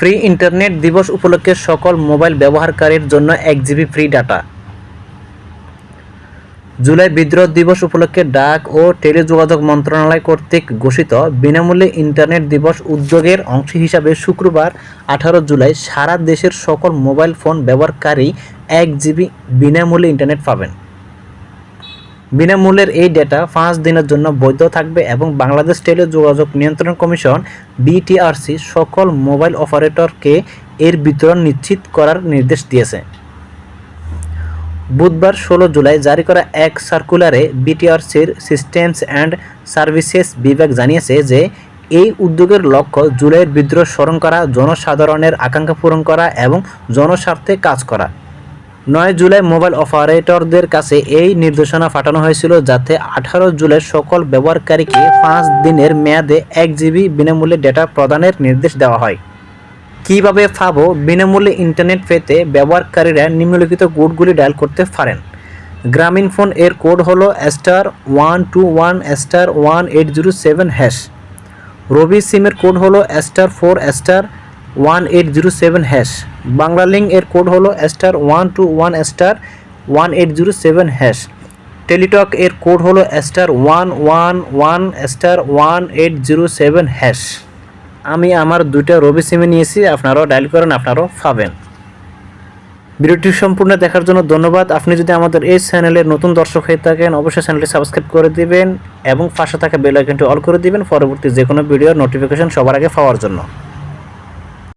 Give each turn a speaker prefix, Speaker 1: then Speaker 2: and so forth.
Speaker 1: Free internet দিবস উপলক্ষে সকল মোবাইল ব্যবহারকারীর জন্য এক জিবি ফ্রি ডাটা। জুলাই বিদ্রোহ দিবস উপলক্ষে ডাক ও টেলিযোগাযোগ মন্ত্রণালয় কর্তৃক ঘোষিত বিনামূল্যে ইন্টারনেট দিবস উদ্যোগের অংশ হিসাবে শুক্রবার আঠারো জুলাই সারা দেশের সকল মোবাইল ফোন ব্যবহারকারী এক জিবি বিনামূল্যে ইন্টারনেট পাবেন। বিনামূল্যের এই ডেটা পাঁচ দিনের জন্য বৈধ থাকবে এবং বাংলাদেশ টেলি যোগাযোগ নিয়ন্ত্রণ কমিশন বিটিআরসি সকল মোবাইল অপারেটরকে এর বিতরণ নিশ্চিত করার নির্দেশ দিয়েছে। বুধবার ষোলো জুলাই জারি করা এক সার্কুলারে বিটিআরসির সিস্টেমস অ্যান্ড সার্ভিসেস বিভাগ জানিয়েছে যে, এই উদ্যোগের লক্ষ্য জুলাইয়ের বিদ্রোহ স্মরণ করা, জনসাধারণের আকাঙ্ক্ষা পূরণ করা এবং জনস্বার্থে কাজ করা। নয় জুলাই মোবাইল অপারেটরদের কাছে এই নির্দেশনা পাঠানো হয়েছিল যাতে আঠারো জুলাই সকল ব্যবহারকারীকে পাঁচ দিনের মেয়াদে এক জিবি বিনামূল্যে ডেটা প্রদানের নির্দেশ দেওয়া হয়। কীভাবে পাবো? বিনামূল্যে ইন্টারনেট পেতে ব্যবহারকারীরা নিম্নলিখিত কোডগুলি ডায়াল করতে পারেন। গ্রামীণ ফোন এর কোড হলো star one two one star one eight zero seven hash Robi সিমের কোড হলো star four star one eight zero seven hash Banglalink এর কোড হলো star one two one star one eight zero seven hash Teletalk এর code হলো star one one one star one eight zero seven hash আমি আমার দুইটা রবি সিমে নিয়েছি, আপনারাও ডায়াল করেন, আপনারাও পাবেন। ভিডিওটি সম্পূর্ণ দেখার জন্য ধন্যবাদ। আপনি যদি আমাদের এই চ্যানেলের নতুন দর্শক হয়ে থাকেন, অবশ্যই চ্যানেলটি সাবস্ক্রাইব করে দিবেন এবং পাশে থাকা বেল আইকনটি অল করে দিবেন। পরবর্তী যে কোনো ভিডিওর নোটিফিকেশন সবার আগে পাওয়ার জন্য।